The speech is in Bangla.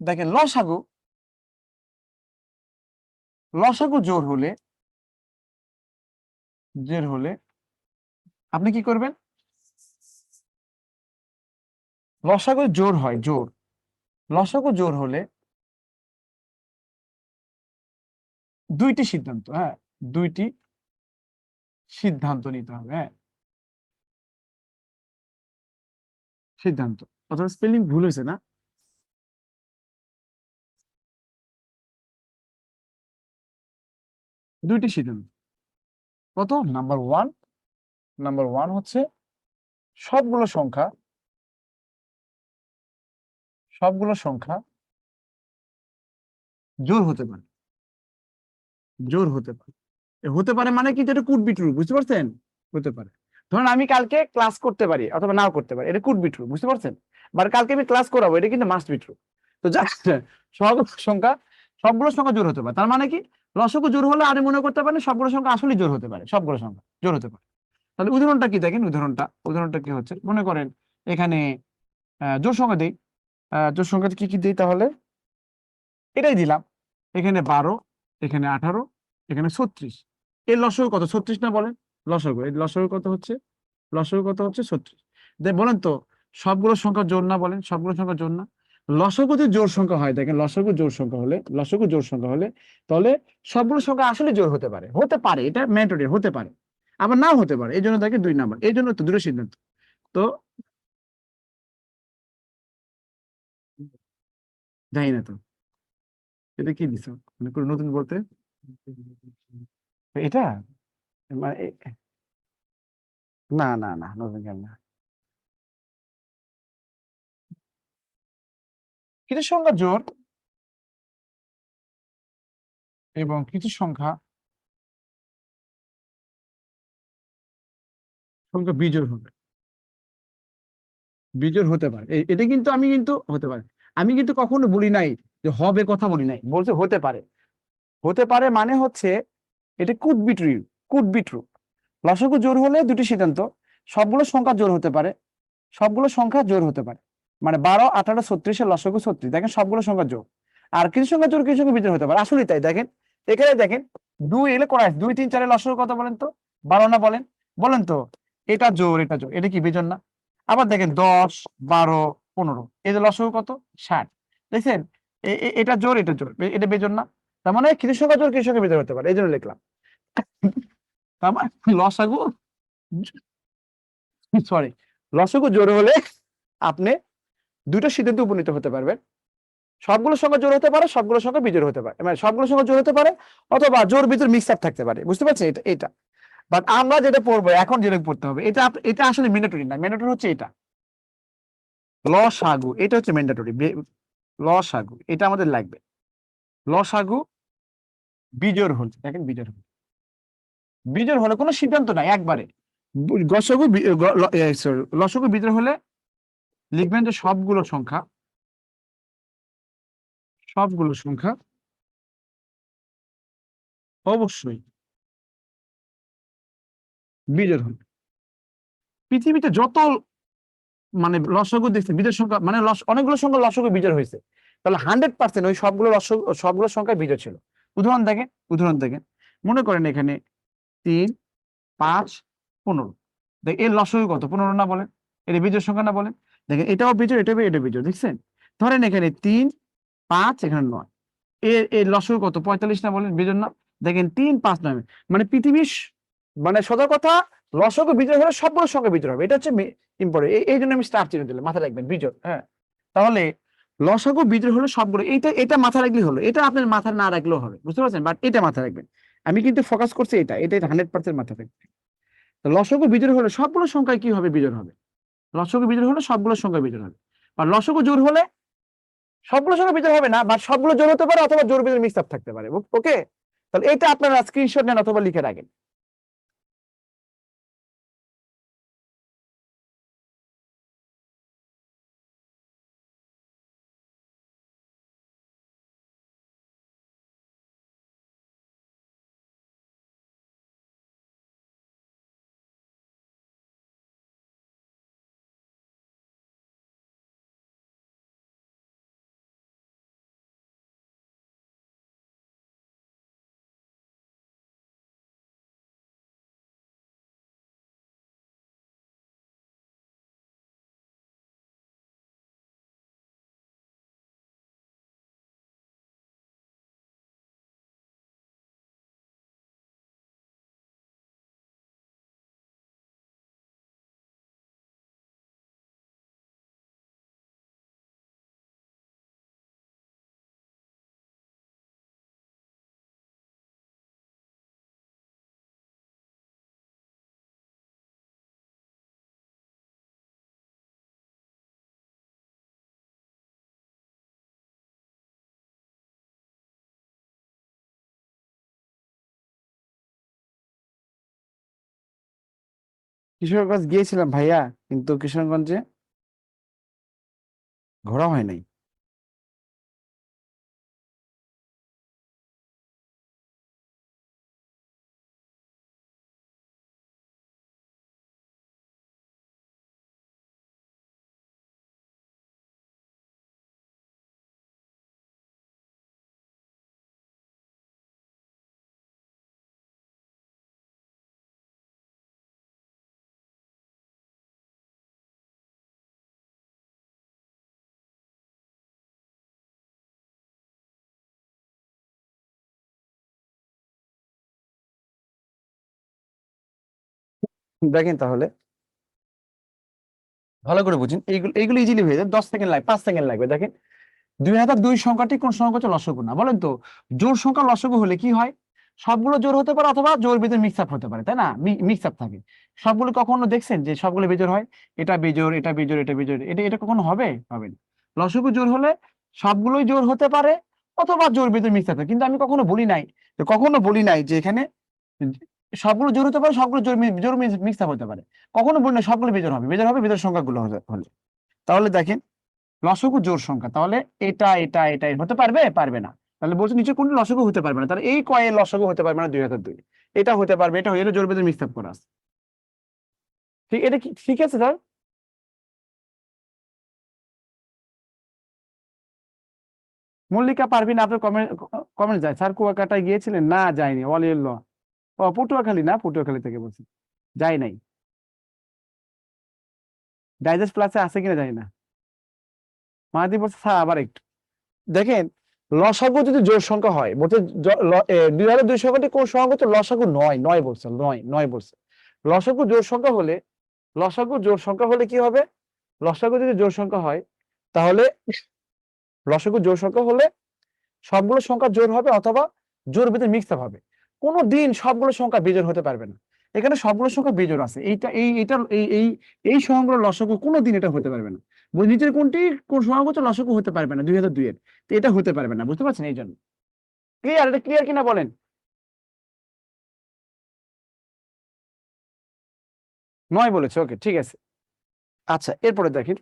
দেখেন, লসাগু। লসাগু জোর হলে, জের হলে আপনি কি করবেন? লসাগু জোর হয়, জোর। লসাগু জোর হলে দুইটি সিদ্ধান্ত হ্যাঁ দুইটি সিদ্ধান্ত নিতে হবে হ্যাঁ। সিদ্ধান্ত। অথবা স্পেলিং ভুল হয়েছে না? দুইটি সিদ্ধান্ত কত নাম্বার ওয়ান নাম্বার ওয়ান হচ্ছে সবগুলো সংখ্যা সবগুলো সংখ্যা জোর হতে পারে। জোর হতে পারে। হতে পারে মানে কি? যেটা কুড বি ট্রু বুঝতে পারছেন? হতে পারে। ধরুন আমি কালকে ক্লাস করতে পারি, অথবা নাও করতে পারি, এটা কুড বি ট্রু বুঝতে পারছেন? বাট কালকে আমি ক্লাস করাবো, এটা কিন্তু মাস্ট বি ট্রু তো যা সব সংখ্যা সবগুলো সংখ্যা জোর হতে পারে। তার মানে কি? লসগু জোর হলে আপনি মনে করতে পারেন সবগুলো সংখ্যা আসলে জোর হতে পারে সবগুলো সংখ্যা জোর হতে পারে। তাহলে উদাহরণটা কি দেখেন? উদাহরণটা উদাহরণটা কি হচ্ছে? মনে করেন এখানে জোর সংখ্যা দিই। জোর সংখ্যা কি কি দিই তাহলে? এটাই দিলাম। এখানে বারো, এখানে আঠারো, এখানে ছত্রিশ। এর লসগু কত? ছত্রিশ না বলেন? লসগু এই লসগু কত হচ্ছে? লসগু কত হচ্ছে? ছত্রিশ। বলেন তো সবগুলো সংখ্যা জোর না বলেন? সবগুলো সংখ্যা জোর না? লসগু যদি জোর সংখ্যা হয়, দেখেন লসগু জোর সংখ্যা হলে, লসগু জোর সংখ্যা হলে, তাহলে সবগুলো সংখ্যা আসলে জোর হতে পারে। হতে পারে, এটা ম্যান্ডেটরি হতে পারে। আবার নাও হতে পারে, এই জন্য দেখে দুই নাম্বার, এই জন্য তো দুটো সিদ্ধান্ত। তো জানি না তো। এটা কি দিছ? মানে কোনো নতুন বলতে? এটা? মানে না না না, নতুন জ্ঞান না। কিছু সংখ্যা? জোর এবং কিছু সংখ্যা? সংখ্যা বিজোড় হবে। বিজোড় হতে পারে। এটা কিন্তু আমি কিন্তু হতে পারে। আমি কিন্তু কখনো বলি নাই যে হবে কথা বলি নাই। বলছে হতে পারে। হতে পারে মানে হচ্ছে এটা কুড বি ট্রু। জোর হলে দুটি সিদ্ধান্ত। সবগুলো সংখ্যা জোর হতে পারে। সবগুলো সংখ্যা জোর হতে পারে। মানে বারো, আঠারো ছত্রিশের লসগু ছত্রিশ। দেখেন সবগুলো সংখ্যা জোর আর কিছু সংখ্যা জোর কিছু সংখ্যা বিজোড় হতে পারে। আসলে তাই, দেখেন। এখানে দেখেন, দুই এলে করা দুই, তিন চারের লসগু কত বলেন তো? বারো না বলেন? বলেন তো, এটা জোর এটা জোর এটা কি বিজন না? আবার দেখেন, দশ, বারো, পনেরো। এই যে লসগু কত? ষাট। দেখছেন? এটা জোর এটা জোর এটা বেজন না? তার মানে কিছু সংখ্যা জোর কিছু সংখ্যা বিজোড় হতে পারে। এই জন্য লিখলাম। তার মানে লসাগু, সরি, লসাগু জোর হলে আপনি দুটো সিদ্ধান্তে উপনীত হতে পারবেন সবগুলো সঙ্গে জোর হতে পারে সবগুলো সংখ্যা বিজোড় হতে পারে। মানে সবগুলো সংখ্যা জোর হতে পারে অথবা জোর বিজোড় মিক্স আপ থাকতে পারে। বুঝতে পারছেন? এটা এটা। বাট আমরা যেটা পড়ব, এখন যেটা পড়তে হবে, এটা এটা আসলে ম্যান্ডেটরি না। ম্যান্ডেটরি হচ্ছে এটা। লসাগু, এটা হচ্ছে ম্যান্ডেটরি লসাগু, এটা আমাদের লাগবে। লসাগু, বিজোড় হল দেখেন বিজোড় হল বিজোড় হলে কোনো সিদ্ধান্ত নাই, একবারে। গসাগু ল- লসাগু, বিজোড় হলে লিখবেন যে সবগুলো সংখ্যা। সবগুলো সংখ্যা। অবশ্যই। বিজোড় হবে। পৃথিবীতে যত মানে লসাগু দেখছে বিজোড় সংখ্যা মানে লস, অনেকগুলো সংখ্যা লসাগু বিজোড় হয়েছে। তাহলে হান্ড্রেড পার্সেন্ট ওই সবগুলো লসাগু, সবগুলো সংখ্যা বিজোড় ছিল। উদাহরণ দেখেন উদাহরণ দেখেন। মনে করেন এখানে তিন, পাঁচ, পনেরো। দেখ এর লসাগু কত? পনেরো না বলেন। এটা বিজোড় সংখ্যা না বলেন। দেখেন, এটাও বিজোড় এটাও এটা বিজোড় দেখছেন? ধরেন এখানে তিন, পাঁচ, এখানে নয়। এর এর লসাগু কত? পঁয়তাল্লিশ না বলেন বিজোড় না দেখেন, তিন, পাঁচ, নয়। মানে পৃথিবীর মানে সোজা কথা লসাগু বিজোড় হলে সবগুলো সংখ্যা বিজোড় হবে। এটা হচ্ছে ইম্পর্টেন্ট এই জন্য আমি স্টার চিহ্ন দিলাম, মাথায় রাখবেন বিজোড় হ্যাঁ? তাহলে লসাগু বিজোড় হলে সবগুলো, এইটা, এটা মাথা রাখলে হলো। এটা আপনার মাথা না রাখলেও হবে, বুঝতে পারছেন? বাট এটা মাথা রাখবেন। আমি কিন্তু ফোকাস করছি এটা এটা হান্ড্রেড পার্সেন্ট মাথা রাখবেন। তো লসগু বিজোড় হলে সবগুলো সংখ্যায় কি হবে? বিজোড় হবে। লসগু বিজোড় হলে সবগুলো সংখ্যা বিজোড় হবে। বা লসগু জোর হলে সবগুলো সংখ্যা বিজোড় হবে না, বা সবগুলো জোর হতে পারে অথবা জোর বিজোড় মিক্স আপ থাকতে পারে। ওকে তাহলে এটা আপনারা স্ক্রিনশট নেন অথবা লিখে রাখেন। কিশোরগঞ্জ গিয়েছিলাম ভাইয়া কিন্তু কিশোরগঞ্জে ঘোরা হয় নাই। দেখেন তাহলে। ভালো করে বুঝুন, এইগুলো এইগুলো ইজিলি হয়ে যায়, দশ সেকেন্ড লাগবে, পাঁচ সেকেন্ড লাগবে, দেখেন। দুই হাজার দুই সংখ্যাটি কোন সংখ্যা হচ্ছে লসগু না, বলেন তো? জোর সংখ্যা লসগু হলে কি হয়? সবগুলো জোর হতে পারে অথবা জোর ভিতরে মিক্স আপ হতে পারে, তাই না? মিক্স আপ থাকে। সবগুলো কখনো দেখছেন যে সবগুলো বেজোর হয়? এটা বেজোর এটা বেজোর এটা বেজোর এটা এটা কখনো হবে? হবে না। লসগু জোর হলে সবগুলোই জোর হতে পারে অথবা জোর ভিতরে মিক্স আপ কিন্তু আমি কখনো বলি নাই, কখনো বলি নাই যে এখানে সবগুলো জোর হতে পারে, সবগুলো জোর জোর মিক্স আপ হতে পারে। কখনো বলি না সবগুলো বেজোর হবে বেজোর হবে বেজোর সংখ্যাগুলো হলে হলে। তাহলে দেখেন লসগু জোর সংখ্যা, তাহলে এটা এটা এটা হতে পারবে পারবে না। তাহলে বলছে নিচে কোনটি লসগু হতে পারবে না, তাহলে এই কয়ের লসগু হতে পারবে না দুই হাজার দুই। এটা হতে পারবে, এটা হয়ে গেলে জোর বেঁধে মিক্স আপ করা। আছে ঠিক, এটা কি, ঠিক আছে স্যার? মল্লিকা পারবি না আপনার কমেন্ট কমেন্ট যায়। স্যার, কুয়াকাটায় গিয়েছিলেন? না, যায়নি। অলিউল্লাহ ও, পটুয়াখালী না? পটুয়াখালী থেকে বলছি। যাই নাই। ডাইজেস্ট প্লাসে আছে কিনা জানি না। মাহাদি বলছে, স্যার, আবার একটু। দেখেন, লসাগু যদি জোর সংখ্যা হয়, বলছে জ- দুই হাজার দুই সংখ্যাটি কোন সংখ্যা হচ্ছে? লসাগু নয় নয় বলছে, নয় নয় বলছে। লসাগু জোর সংখ্যা হলে, লসাগু জোর সংখ্যা হলে কি হবে? লসাগু যদি জোর সংখ্যা হয়, তাহলে লসাগু জোর সংখ্যা হলে সবগুলো সংখ্যা জোর হবে অথবা জোর ভিতরে মিক্স হবে। কোনো দিন সবগুলো সংখ্যা বিজোর হতে পারবে না। এখানে সবগুলো সংখ্যা বিজোর আছে। এইটা, এই, এটা, এই এই এই সংখ্যাগুলো লসাগু কোনো দিন এটা হতে পারবে না। নিচের কোনটি, কোন সংখ্যা হচ্ছে হতে পারবে না, দুই হাজার দুই এর তো এটা হতে পারবে না, বুঝতে পারছেন এই জন্য। ক্লিয়ার এটা ক্লিয়ার কিনা বলেন? নয় বলেছে ওকে ঠিক আছে। আচ্ছা এরপরে দেখেন